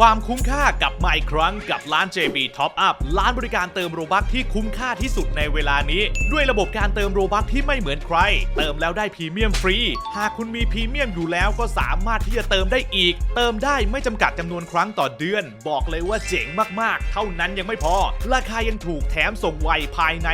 ความคุ้มค่ากับมาอีกครั้งกับร้าน JB Top Up ร้านบริการเติมโรบัคที่คุ้มค่าที่สุดในเวลานี้ ด้วยระบบการเติมโรบัคที่ไม่เหมือนใคร เติมแล้วได้พรีเมียมฟรี หากคุณมีพรีเมียมอยู่แล้วก็สามารถที่จะเติมได้อีก เติมได้ไม่จำกัดจำนวนครั้งต่อเดือน บอกเลยว่าเจ๋งมากๆ เท่านั้นยังไม่พอ ราคายังถูกแถมส่งไวภายใน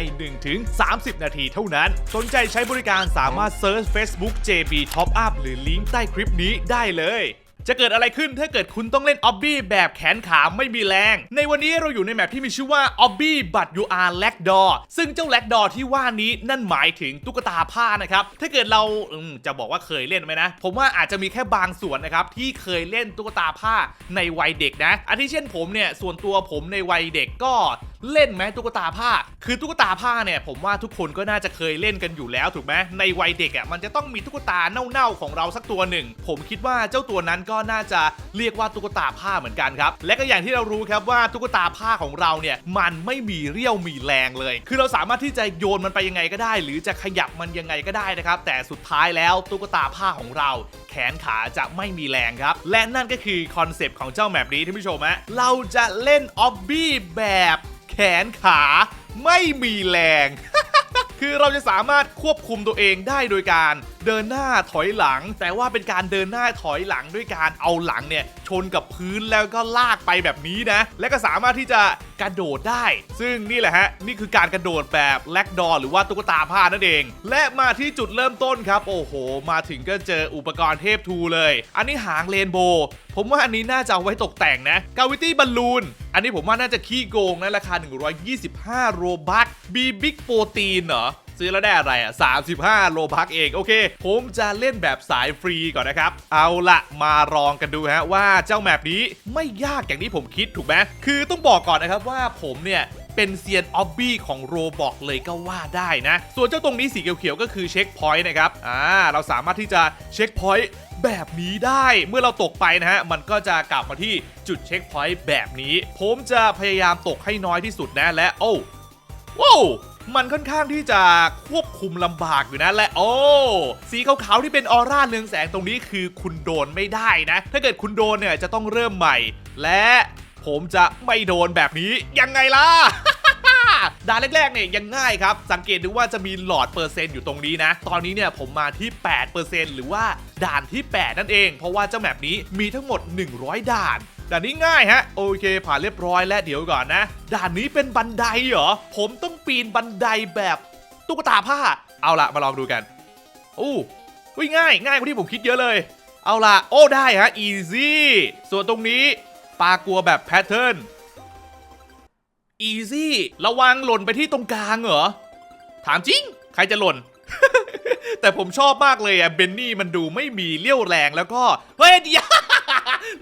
1-30 นาทีเท่านั้น สนใจใช้บริการสามารถเซิร์ช Facebook JB Top Up หรือลิงก์ใต้คลิปนี้ได้เลย จะเกิดอะไรขึ้นถ้าเกิดคุณต้องเล่นออบบี้แบบแขนขาไม่มีแรง ในวันนี้เราอยู่ในแมปที่มีชื่อว่าออบบี้บัตยูอาร์แลกดอซึ่งเจ้าแลกดอที่ว่านี้นั่นหมายถึงตุ๊กตาผ้านะครับ ถ้าเกิดเราจะบอกว่าเคยเล่นไหมนะ ผมว่าอาจจะมีแค่บางส่วนนะครับ ที่เคยเล่นตุ๊กตาผ้าในวัยเด็กนะอาทิเช่นผมเนี่ยส่วนตัวผมในวัยเด็กก็เล่นไหมตุ๊กตาผ้า คือตุ๊กตาผ้าเนี่ยผมว่าทุกคนก็น่าจะเคยเล่นกันอยู่แล้วถูกไหมในวัยเด็กอะมันจะต้องมีตุ๊กตาเน่าๆของเราสักตัวหนึ่ง ผมคิดว่าเจ้าตัวนั้นก็็น่าจะเรียกว่าตุ๊กตาผ้าเหมือนกันครับ และก็อย่างที่เรารู้ครับว่าตุ๊กตาผ้าของเราเนี่ยมันไม่มีเรี่ยวมีแรงเลย คือเราสามารถที่จะโยนมันไปยังไงก็ได้ หรือจะขยับมันยังไงก็ได้นะครับ แต่สุดท้ายแล้วตุ๊กตาผ้าของเรา แขนขาจะไม่มีแรงครับ และนั่นก็คือคอนเซปต์ของเจ้าแมปนี้ท่านผู้ชมฮะเราจะเล่นออบบี้แบบแขนขาไม่มีแรง คือเราจะสามารถควบคุมตัวเองได้โดยการ เดินหน้าถอยหลัง แต่ว่าเป็นการเดินหน้าถอยหลังด้วยการเอาหลังเนี่ยชนกับพื้นแล้วก็ลากไปแบบนี้นะ และก็สามารถที่จะกระโดดได้ ซึ่งนี่แหละฮะ นี่คือการกระโดดแบบแลกดอหรือว่าตุ๊กตาผ้านั่นเอง และมาที่จุดเริ่มต้นครับ โอ้โห มาถึงก็เจออุปกรณ์เทพทูเลย อันนี้หางเรนโบว์ผมว่าอันนี้น่าจะเอาไว้ตกแต่งนะกาวิตี้บอลลูนอันนี้ผมว่าน่าจะขี้โกงนะราคา 125 โรบัคบีบิ๊กโปรตีนเหรอ ซื้อแล้วได้อะไรอะ35 โลบักเอง โอเค ผมจะเล่นแบบสายฟรีก่อนนะครับ เอาละมาลองกันดูฮะว่าเจ้าแมปนี้ไม่ยากอย่างที่ผมคิดถูกไหมคือต้องบอกก่อนนะครับว่าผมเนี่ยเป็นเซียนออบบี้ของโรบอกเลยก็ว่าได้นะ ส่วนเจ้าตรงนี้สีเขียวๆก็คือเช็คพอยต์นะครับ อ่า เราสามารถที่จะเช็คพอยต์แบบนี้ได้ เมื่อเราตกไปนะฮะ มันก็จะกลับมาที่จุดเช็คพอยต์แบบนี้ ผมจะพยายามตกให้น้อยที่สุดนะ และ โอ้ว้าว มันค่อนข้างที่จะควบคุมลำบากอยู่นะและโอ้สีขาวๆที่เป็นออร่าเรืองแสงตรงนี้คือคุณโดนไม่ได้นะ ถ้าเกิดคุณโดนเนี่ยจะต้องเริ่มใหม่ และผมจะไม่โดนแบบนี้ยังไงล่ะด่านแรกๆเนี่ยยังง่ายครับ สังเกตดูว่าจะมีหลอดเปอร์เซ็นต์อยู่ตรงนี้นะ ตอนนี้เนี่ยผมมาที่ 8%หรือว่าด่านที่ 8 นั่นเอง เพราะว่าเจ้าแมปนี้มีทั้งหมด 100 ด่าน ด่านนี้ง่ายฮะ โอเค ผ่านเรียบร้อยและเดี๋ยวก่อนนะ ด่านนี้เป็นบันไดเหรอ ผมต้องปีนบันไดแบบตุ๊กตาผ้า เอาละมาลองดูกันอู้อุ้ยง่ายง่ายกว่าที่ผมคิดเยอะเลย เอาละโอ้ได้ฮะ easy ส่วนตรงนี้ปลากลัวแบบแพทเทิร์น easy ระวังหล่นไปที่ตรงกลางเหรอ ถามจริง ใครจะหล่น แต่ผมชอบมากเลยอะเบนนี่มันดูไม่มีเลี้ยวแรงแล้วก็ เฮ้ยเดียว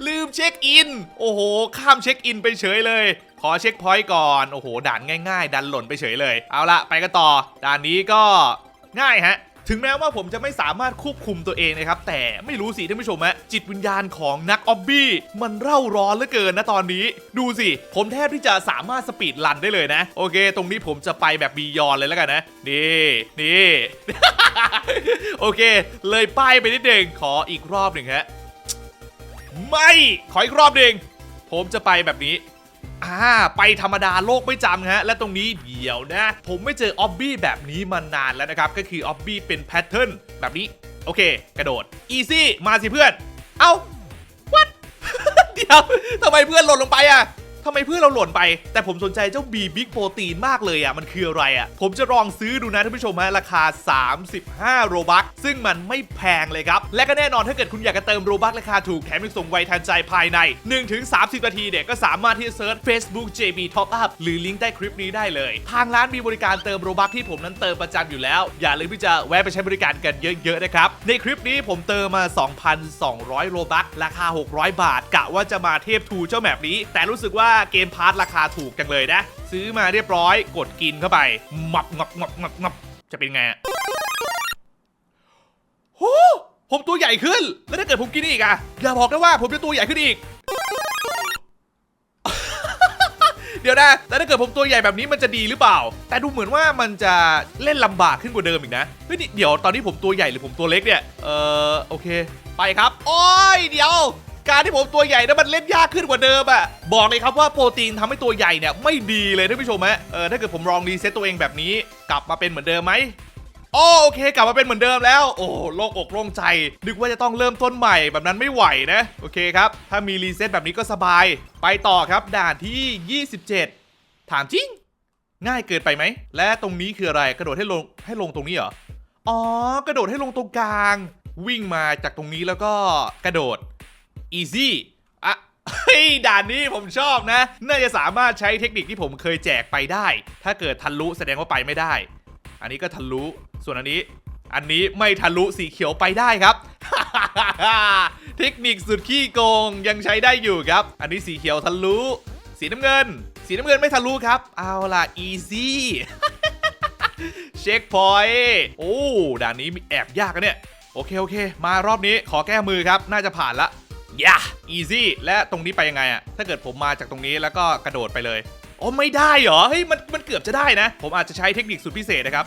ลืมเช็คอิน โอ้โห ข้ามเช็คอินไปเฉยเลย ขอเช็คพอยต์ก่อน โอ้โห ด่านง่าย ๆ ดันหล่นไปเฉยเลย เอาละไปกันต่อ ด่านนี้ก็ง่ายฮะถึงแม้ว่าผมจะไม่สามารถควบคุมตัวเองนะครับ แต่ไม่รู้สิท่านผู้ชมฮะจิตวิญญาณของนักออบบี้มันเร่าร้อนเหลือเกินนะตอนนี้ ดูสิ ผมแทบที่จะสามารถสปีดรันได้เลยนะ โอเค ตรงนี้ผมจะไปแบบบียอนเลยแล้วกันนะ นี่นี่ โอเค เลยป้ายไปนิดหนึ่งขออีกรอบหนึ่งฮะ ไม่ ขออีกรอบหนึ่งผมจะไปแบบนี้ อ่า ไปธรรมดาโลกไม่จำฮะ และตรงนี้เดี๋ยวนะ ผมไม่เจอออบบี้แบบนี้มานานแล้วนะครับ ก็คือออบบี้เป็นแพทเทิร์นแบบนี้ โอเค กระโดด อีซี่ มาสิเพื่อน เอ้าวัดเดี๋ยวทำไมเพื่อนหล่นลงไปอะ ทำไมเพื่อนเราหล่นไป แต่ผมสนใจเจ้าบีบิ๊กโปรตีนมากเลยอะ มันคืออะไรอะ ผมจะลองซื้อดูนะท่านผู้ชมฮะ ราคา 35 โรบัคซึ่งมันไม่แพงเลยครับ และก็แน่นอนถ้าเกิดคุณอยากจะเติมโรบัคราคาถูกแถมยังส่งไวทันใจภายใน 1-30 นาทีเนี่ยก็สามารถที่จะเซิร์ช Facebook JB Top Up หรือลิงก์ใต้คลิปนี้ได้เลย ทางร้านมีบริการเติมโรบัคที่ผมนั้นเติมประจำอยู่แล้ว อย่าลืมที่จะแวะไปใช้บริการกันเยอะๆนะครับ ในคลิปนี้ผมเติมมา 2,200 โรบัคราคา 600 บาท กะว่าจะมาเทพทูเจ้าแมปนี้ แต่รู้สึกว่าเกมพาร์ทราคาถูกจังเลยนะ ซื้อมาเรียบร้อยกดกินเข้าไปมับงับงับงับงับจะเป็นไงอะโหผมตัวใหญ่ขึ้น แล้วถ้าเกิดผมกินอีกอะอย่าบอกนะว่าผมจะตัวใหญ่ขึ้นอีก เดี๋ยวนะแล้วถ้าเกิดผมตัวใหญ่แบบนี้มันจะดีหรือเปล่า แต่ดูเหมือนว่ามันจะเล่นลำบากขึ้นกว่าเดิมอีกนะ เฮ้ยนี่เดี๋ยวตอนนี้ผมตัวใหญ่หรือผมตัวเล็กเนี่ย เออโอเค ไปครับ โอ้ยเดี๋ยว การที่ผมตัวใหญ่นั้นมันเล่นยากขึ้นกว่าเดิมอะบอกเลยครับว่าโปรตีนทำให้ตัวใหญ่เนี่ยไม่ดีเลยท่านผู้ชมฮะเออถ้าเกิดผมลองรีเซ็ตตัวเองแบบนี้กลับมาเป็นเหมือนเดิมไหมโอโอเคกลับมาเป็นเหมือนเดิมแล้ว โอ้โล่งอกโล่งใจ นึกว่าจะต้องเริ่มต้นใหม่แบบนั้นไม่ไหวนะ โอเคครับ ถ้ามีรีเซ็ตแบบนี้ก็สบาย ไปต่อครับด่านที่ 27 ถามจริง ง่ายเกินไปไหม และตรงนี้คืออะไรกระโดดให้ลงให้ลงตรงนี้เหรอ อ๋อ กระโดดให้ลงตรงกลาง วิ่งมาจากตรงนี้แล้วก็กระโดด easy อะเฮ้ยด่านนี้ผมชอบนะ น่าจะสามารถใช้เทคนิคที่ผมเคยแจกไปได้ ถ้าเกิดทะลุแสดงว่าไปไม่ได้ อันนี้ก็ทะลุ ส่วนอันนี้ อันนี้ไม่ทะลุสีเขียวไปได้ครับ เทคนิคสุดขี้โกงยังใช้ได้อยู่ครับ อันนี้สีเขียวทะลุ สีน้ำเงิน สีน้ำเงินไม่ทะลุครับ เอาล่ะ easy เช็คพอยต์โอ้ด่านนี้มีแอบยากอะเนี่ย โอเคโอเค มารอบนี้ขอแก้มือครับ น่าจะผ่านละ ย่าอีซี่และตรงนี้ไปยังไงอะถ้าเกิดผมมาจากตรงนี้แล้วก็กระโดดไปเลยโอ้ไม่ได้เหรอเฮ้ยมันมันเกือบจะได้นะ ผมอาจจะใช้เทคนิคสุดพิเศษนะครับ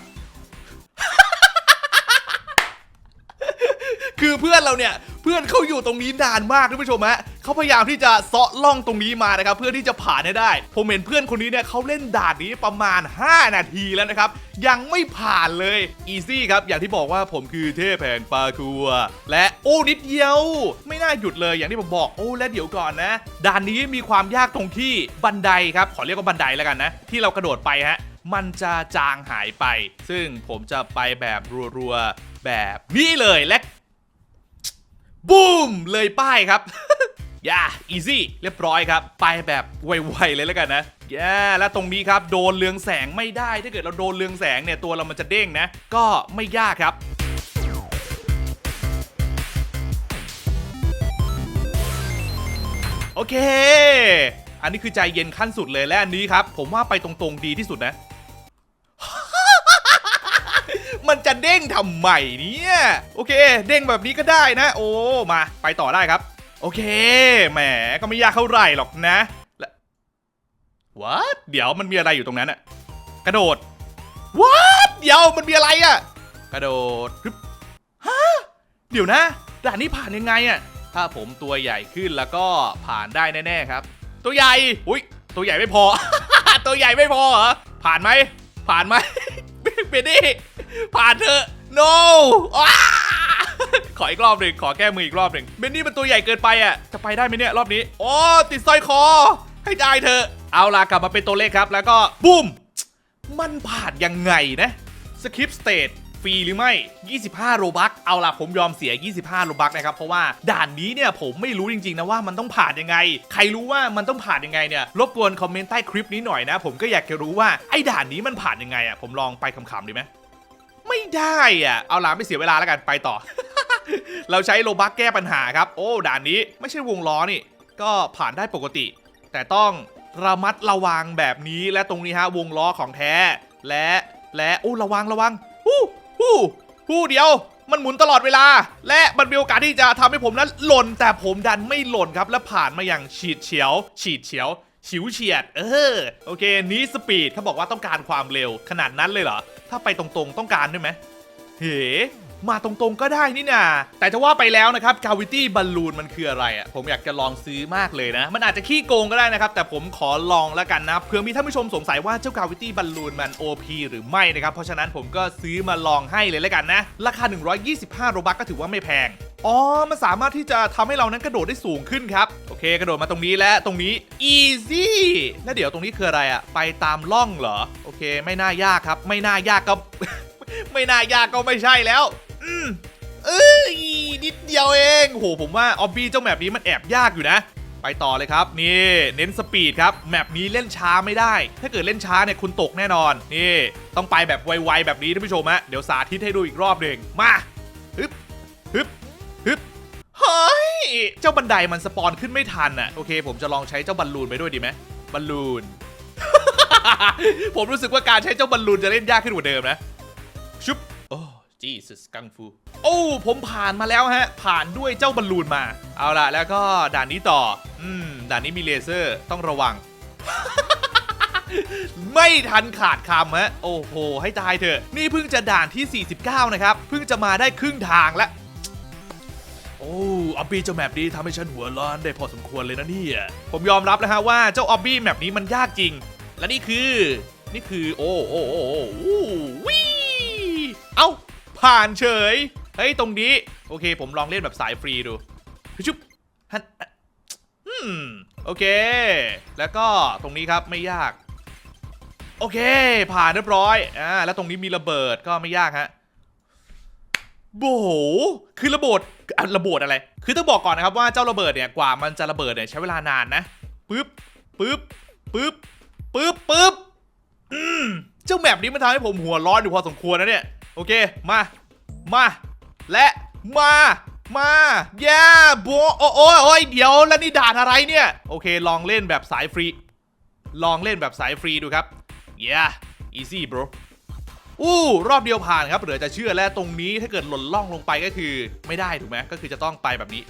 คือเพื่อนเราเนี่ยเพื่อนเขาอยู่ตรงนี้นานมากท่านผู้ชมฮะ เขาพยายามที่จะเซาะล่องตรงนี้มานะครับเพื่อที่จะผ่านให้ได้ ผมเห็นเพื่อนคนนี้เนี่ยเขาเล่นด่านนี้ประมาณ 5 นาทีแล้วนะครับ ยังไม่ผ่านเลยอีซี่ครับ อย่างที่บอกว่าผมคือเทพแห่งปาคัว และโอ้นิดเดียว ไม่น่าหยุดเลยอย่างที่ผมบอกโอ้และเดี๋ยวก่อนนะ ด่านนี้มีความยากตรงที่บันไดครับ ขอเรียกว่าบันไดแล้วกันนะ ที่เรากระโดดไปฮะมันจะจางหายไป ซึ่งผมจะไปแบบรัวๆแบบนี้เลยและบูมเลยป้ายครับ ย่าอีซี่เรียบร้อยครับ ไปแบบไวๆเลยแล้วกันนะย่แล้วตรงนี้ครับโดนเรืองแสงไม่ได้ถ้าเกิดเราโดนเรืองแสงเนี่ยตัวเรามันจะเด้งนะ ก็ไม่ยากครับโอเค อันนี้คือใจเย็นขั้นสุดเลยและอันนี้ครับ ผมว่าไปตรงๆดีที่สุดนะ มันจะเด้งทำไมเนี่ย โอเค เด้งแบบนี้ก็ได้นะ โอ้ มาไปต่อได้ครับ โอเค แหม ก็ไม่ยากเท่าไหร่หรอกนะและ what เดี๋ยวมันมีอะไรอยู่ตรงนั้นอะกระโดด what เดี๋ยวมันมีอะไรอะกระโดดฮึบฮะเดี๋ยวนะ ด่านนี้ผ่านยังไงอะถ้าผมตัวใหญ่ขึ้นแล้วก็ผ่านได้แน่ๆครับ ตัวใหญ่ อุ้ย ตัวใหญ่ไม่พอ ตัวใหญ่ไม่พอเหรอ ผ่านไหม ผ่านไหม เบนนี่ผ่านเถอะ no อ้า ออีกรอบหนึ่งขอแก้มืออีกรอบหนึ่งเบนนี่มันตัวใหญ่เกินไปอะจะไปได้ไหมเนี่ยรอบนี้โอ้ติดสร้อยคอ ให้ได้เถอะเอาล่ะกลับมาเป็นตัวเลขครับ แล้วก็บูมมันผ่านยังไงนะสคริปต์สเตทฟรีหรือไม่ 25 โรบักเอาล่ะผมยอมเสีย 25 โรบักนะครับ เพราะว่าด่านนี้เนี่ยผมไม่รู้จริง ๆ นะว่ามันต้องผ่านยังไง ใครรู้ว่ามันต้องผ่านยังไงเนี่ย รบกวนคอมเมนต์ใต้คลิปนี้หน่อยนะ ผมก็อยากจะรู้ว่าไอ้ด่านนี้มันผ่านยังไงอะ ผมลองไปคำๆดีไหม ไม่ได้อะ เอาล่ะไม่เสียเวลาแล้วกันไปต่อ เราใช้โลบักแก้ปัญหาครับ โอ้ ด่านนี้ไม่ใช่วงล้อนี่ ก็ผ่านได้ปกติ แต่ต้องระมัดระวังแบบนี้และตรงนี้ฮะวงล้อของแท้ และและโอ้ระวังระวังฮู้ฮู้ฮู้เดียว มันหมุนตลอดเวลา และมันมีโอกาสที่จะทำให้ผมนั้นหล่น แต่ผมดันไม่หล่นครับ และผ่านมาอย่างฉีดเฉียว ฉีดเฉียวฉิวเฉียด เออ โอเค นี้สปีดเขาบอกว่าต้องการความเร็ว ขนาดนั้นเลยเหรอ ถ้าไปตรงๆ ต้องการด้วยไหม เฮ้ มาตรงๆก็ได้นี่นาแต่จะว่าไปแล้วนะครับกาวิตี้บอลลูนมันคืออะไรอะผมอยากจะลองซื้อมากเลยนะ มันอาจจะขี้โกงก็ได้นะครับ แต่ผมขอลองแล้วกันนะเผื่อมีท่านผู้ชมสงสัยว่าเจ้ากาวิตี้บอลลูนมัน OP หรือไม่นะครับ เพราะฉะนั้นผมก็ซื้อมาลองให้เลยแล้วกันนะ ราคา 125 โรบัคก็ถือว่าไม่แพงอ๋อ มันสามารถที่จะทำให้เรานั้นกระโดดได้สูงขึ้นครับ โอเค กระโดดมาตรงนี้และตรงนี้ easy แล้วเดี๋ยวตรงนี้คืออะไรอะไปตามล่องเหรอ โอเค ไม่น่ายากครับ ไม่น่ายากก็ ไม่น่ายากก็ไม่ใช่แล้ว อืมเอ้ยนิดเดียวเองโหผมว่าออบบี้เจ้าแมปนี้มันแอบยากอยู่นะ ไปต่อเลยครับ นี่เน้นสปีดครับแมปนี้เล่นช้าไม่ได้ ถ้าเกิดเล่นช้าเนี่ยคุณตกแน่นอนนี่ต้องไปแบบไวๆแบบนี้ท่านผู้ชมฮะเดี๋ยวสาธิตให้ดูอีกรอบหนึ่งมาฮึบฮึบฮึบเฮ้ยเจ้าบันไดมันสปอนขึ้นไม่ทันอะโอเค ผมจะลองใช้เจ้าบอลลูนไปด้วยดีไหมบอลลูน ผมรู้สึกว่าการใช้เจ้าบอลลูนจะเล่นยากขึ้นกว่าเดิมนะชุบ Jesus กังฟู โอ้ ผมผ่านมาแล้วฮะ ผ่านด้วยเจ้าบอลลูนมา เอาล่ะ แล้วก็ด่านนี้ต่อ อืม ด่านนี้มีเลเซอร์ต้องระวัง ไม่ทันขาดคำฮะ โอ้โห ให้ตายเถอะ นี่เพิ่งจะด่านที่ 49 นะครับ เพิ่งจะมาได้ครึ่งทางแล้วโอ้ออบบี้เจ้าแมปนี้ทำให้ฉันหัวร้อนได้พอสมควรเลยนะเนี่ยผมยอมรับแล้วฮะว่าเจ้าออบบี้แมปนี้มันยากจริง และนี่คือ นี่คือ โอ้โอ้โอ้โอ้โอ้วิเอ้า ผ่านเฉย เฮ้ย ตรงนี้ โอเค ผมลองเล่นแบบสายฟรีดูชุบฮันอืม โอเค แล้วก็ตรงนี้ครับไม่ยาก โอเค ผ่านเรียบร้อย อ่า แล้วตรงนี้มีระเบิดก็ไม่ยากฮะโบโหคือระเบิดระเบิดอะไร คือต้องบอกก่อนนะครับว่าเจ้าระเบิดเนี่ย กว่ามันจะระเบิดเนี่ยใช้เวลานานนะ ปึ๊บ ปึ๊บ ปึ๊บ ปึ๊บ ปึ๊บ อืม เจ้าแมปนี้มันทำให้ผมหัวร้อนอยู่พอสมควรนะเนี่ย โอเค มา มา และมา มาแย่โบโอ้โอ้ยโอ้ยเดี๋ยวแล้วนี่ด่านอะไรเนี่ย โอเค ลองเล่นแบบสายฟรี ลองเล่นแบบสายฟรีดูครับ yeah easy bro อู้รอบเดียวผ่านครับเหลือจะเชื่อและตรงนี้ถ้าเกิดหล่นล่องลงไปก็คือไม่ได้ถูกไหมก็คือจะต้องไปแบบนี้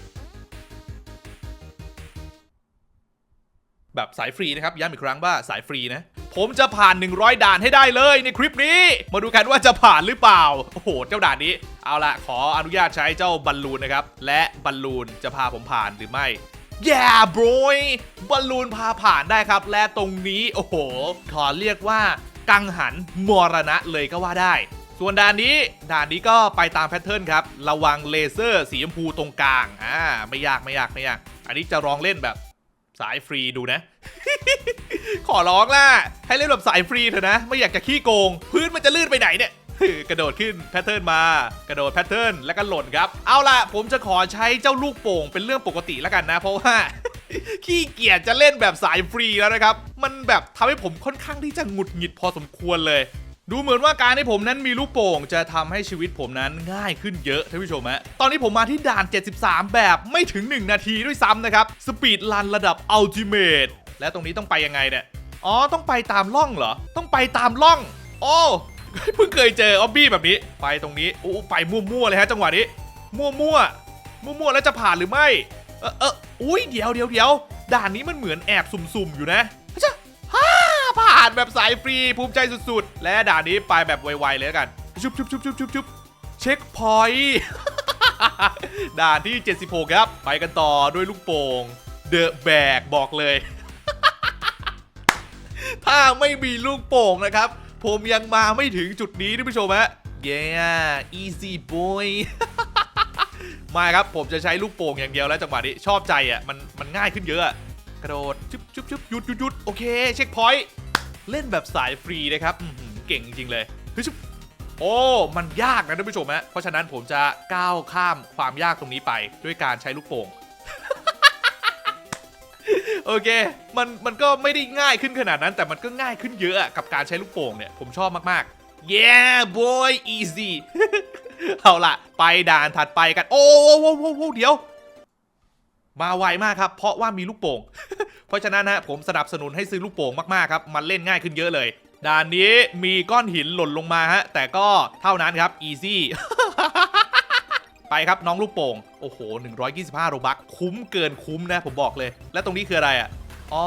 แบบสายฟรีนะครับย้ำอีกครั้งว่าสายฟรีนะ ผมจะผ่าน 100 ด่านให้ได้เลยในคลิปนี้ มาดูกันว่าจะผ่านหรือเปล่า โอ้โห เจ้าด่านนี้ เอาละขออนุญาตใช้เจ้าบอลลูนนะครับ และบอลลูนจะพาผมผ่านหรือไม่ yeah boy บอลลูนพาผ่านได้ครับ และตรงนี้ โอ้โห ขอเรียกว่า กังหันมรณะเลยก็ว่าได้ ส่วนด่านนี้ด่านนี้ก็ไปตามแพทเทิร์นครับ ระวังเลเซอร์สีชมพูตรงกลาง อ่า ไม่ยากไม่ยากไม่ยาก อันนี้จะลองเล่นแบบ สายฟรีดูนะ ขอร้องล่ะ ให้เล่นแบบสายฟรีเถอะนะ ไม่อยากจะขี้โกง พื้นมันจะลื่นไปไหนเนี่ยกระโดดขึ้นแพทเทิร์นมา กระโดดแพทเทิร์นแล้วก็หล่นครับ เอาล่ะ ผมจะขอใช้เจ้าลูกโป่งเป็นเรื่องปกติแล้วกันนะ เพราะว่า ขี้เกียจจะเล่นแบบสายฟรีแล้วนะครับ มันแบบทำให้ผมค่อนข้างที่จะหงุดหงิดพอสมควรเลย ดูเหมือนว่าการที่ผมนั้นมีลูกโป่ง จะทำให้ชีวิตผมนั้นง่ายขึ้นเยอะท่านผู้ชมฮะตอนนี้ผมมาที่ด่าน 73 แบบไม่ถึง 1 นาทีด้วยซ้ำนะครับ สปีดลันระดับอัลติเมทและตรงนี้ต้องไปยังไงเนี่ยอ๋อต้องไปตามล่องเหรอ ต้องไปตามล่อง โอ้เพิ่งเคยเจอออบบี้แบบนี้ ไปตรงนี้โอ้ไปมั่วๆเลยฮะจังหวะนี้มั่วๆมั่วๆแล้วจะผ่านหรือไม่ เออเอออุ้ยเดี๋ยวเดี๋ยวเดี๋ยวด่านนี้มันเหมือนแอบสุ่มๆอยู่นะานแบบสายฟรีภูมิใจสุดๆ และด่านนี้ไปแบบไวๆเลยแล้วกัน ชุบชุบชุบชุบชุบชุบเช็คพอยต์ด่านที่ 76 ครับ ไปกันต่อด้วยลูกโป่งเดอะแบกบอกเลย ถ้าไม่มีลูกโป่งนะครับ ผมยังมาไม่ถึงจุดนี้ท่านผู้ชมฮะ yeah easy boy มาครับ ผมจะใช้ลูกโป่งอย่างเดียวแล้วจังหวะนี้ชอบใจอะมันมันง่ายขึ้นเยอะกระโดดจุ๊บจุ๊บจุ๊บหยุดหยุดหยุดโอเค เช็คพอยต์ เล่นแบบสายฟรีนะครับอื้อหือเก่งจริงเลยเฮ้ยจุ๊บโอ้ มันยากนะท่านผู้ชมฮะ เพราะฉะนั้นผมจะก้าวข้ามความยากตรงนี้ไปด้วยการใช้ลูกโป่ง โอเค มันมันก็ไม่ได้ง่ายขึ้นขนาดนั้น แต่มันก็ง่ายขึ้นเยอะอะกับการใช้ลูกโป่งเนี่ย ผมชอบมากๆ yeah boy easy เอาล่ะ ไปด่านถัดไปกัน โอ้โหโอ้โหโอ้โหเดี๋ยว มาไวมากครับ เพราะว่ามีลูกโป่ง เพราะฉะนั้นนะผมสนับสนุนให้ซื้อลูกโป่งมากๆครับมันเล่นง่ายขึ้นเยอะเลยด่านนี้มีก้อนหินหล่นลงมาฮะแต่ก็เท่านั้นครับ easy ไปครับน้องลูกโป่งโอ้โห 125 โรบักคุ้มเกินคุ้มนะผมบอกเลย และตรงนี้คืออะไรอะอ๋อ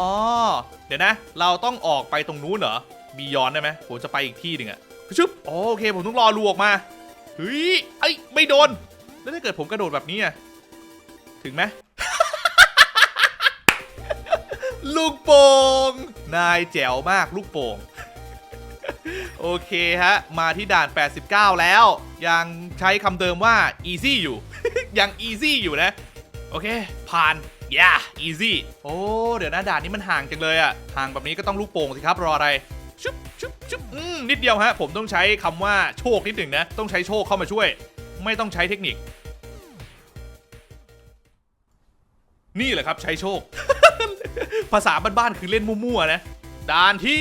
เดี๋ยวนะ เราต้องออกไปตรงนู้นเหรอมีย้อนได้ไหมผมจะไปอีกที่หนึ่งอะชึบโอเค ผมต้องรอลูออกมาเฮ้ยไอ้ไม่โดน แล้วถ้าเกิดผมกระโดดแบบนี้อะถึงไหม ลูกโป่งนายแจ๋วมากลูกโป่งโอเคฮะ มาที่ด่าน 89 แล้ว ยังใช้คำเดิมว่า easy อยู่ ยัง easy อยู่นะ โอเค ผ่าน yeah easy โอ้ เดี๋ยวนะด่านนี้มันห่างจังเลยอะห่างแบบนี้ก็ต้องลูกโป่งสิครับ รออะไร ชุบชุบชุบอืมนิดเดียวฮะ ผมต้องใช้คำว่าโชคนิดหนึ่งนะ ต้องใช้โชคเข้ามาช่วย ไม่ต้องใช้เทคนิค นี่แหละครับใช้โชค ภาษาบ้านๆคือเล่นมั่วๆนะด่านที่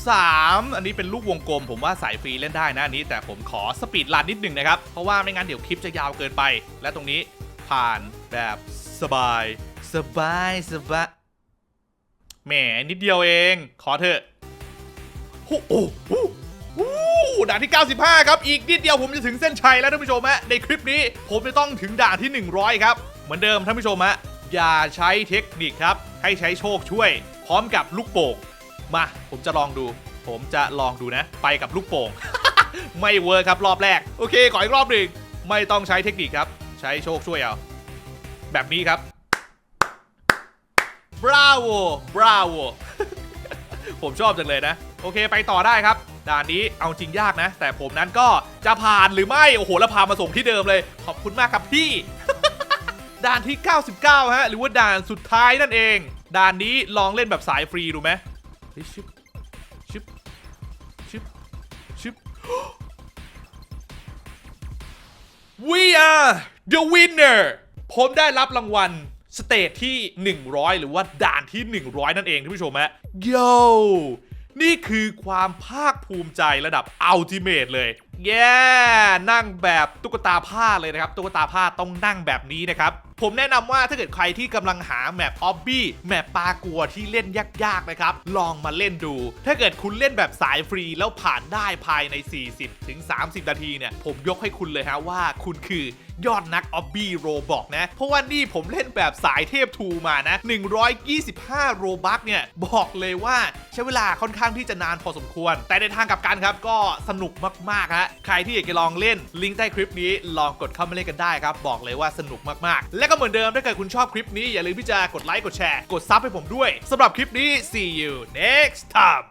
93 อันนี้เป็นลูกวงกลม ผมว่าสายฟรีเล่นได้นะอันนี้แต่ผมขอสปีดลันนิดหนึ่งนะครับ เพราะว่าไม่งั้นเดี๋ยวคลิปจะยาวเกินไป และตรงนี้ผ่านแบบสบาย สบายสบายแหมนิดเดียวเอง ขอเถอะโอ้โหโอ้โหด่านที่ 95 ครับ อีกนิดเดียวผมจะถึงเส้นชัยแล้วท่านผู้ชมฮะในคลิปนี้ผมจะต้องถึงด่านที่ 100 ครับ เหมือนเดิมท่านผู้ชมฮะ อย่าใช้เทคนิคครับ ให้ใช้โชคช่วย พร้อมกับลูกโป่งมา ผมจะลองดู ผมจะลองดูนะ ไปกับลูกโป่ง ไม่เวิร์ครับรอบแรก โอเค ขออีกรอบหนึ่งไม่ต้องใช้เทคนิคครับ ใช้โชคช่วยเอาแบบนี้ครับ bravo bravo ผมชอบจังเลยนะ โอเคไปต่อได้ครับด่านนี้เอาจริงยากนะ แต่ผมนั้นก็จะผ่านหรือไม่ โอ้โห แล้วพามาส่งที่เดิมเลย ขอบคุณมากครับพี่ ด่านที่ 99 ฮะ หรือว่าด่านสุดท้ายนั่นเอง ด่านนี้ลองเล่นแบบสายฟรีดูไหมชึบชึบชึบชึบ We are the winner ผมได้รับรางวัลสเตจที่ 100 หรือว่าด่านที่ 100 นั่นเองท่านผู้ชมฮะ Yo นี่คือความภาคภูมิใจระดับอัลติเม e เลย แย่นั่งแบบตุ๊กตาผ้าเลยนะครับ ตุ๊กตาผ้าต้องนั่งแบบนี้นะครับ ผมแนะนำว่าถ้าเกิดใครที่กำลังหาแมปออบบี้แมปปลากัวที่เล่นยากๆนะครับ ลองมาเล่นดู ถ้าเกิดคุณเล่นแบบสายฟรีแล้วผ่านได้ภายใน 40ถึง30 นาทีเนี่ย ผมยกให้คุณเลยฮะว่าคุณคือยอดนักออบบี้โรบอกนะ เพราะว่านี่ผมเล่นแบบสายเทพทูมานะ 125 โรบักเนี่ย บอกเลยว่าใช้เวลาค่อนข้างที่จะนานพอสมควร แต่ในทางกลับกันครับก็สนุกมากๆฮะใครที่อยากจะลองเล่นลิงก์ใต้คลิปนี้ลองกดเข้ามาเล่นกันได้ครับ บอกเลยว่าสนุกมากๆ และก็เหมือนเดิมถ้าเกิดคุณชอบคลิปนี้อย่าลืมที่จะกดไลค์กดแชร์กดซับให้ผมด้วยสำหรับคลิปนี้ see you next time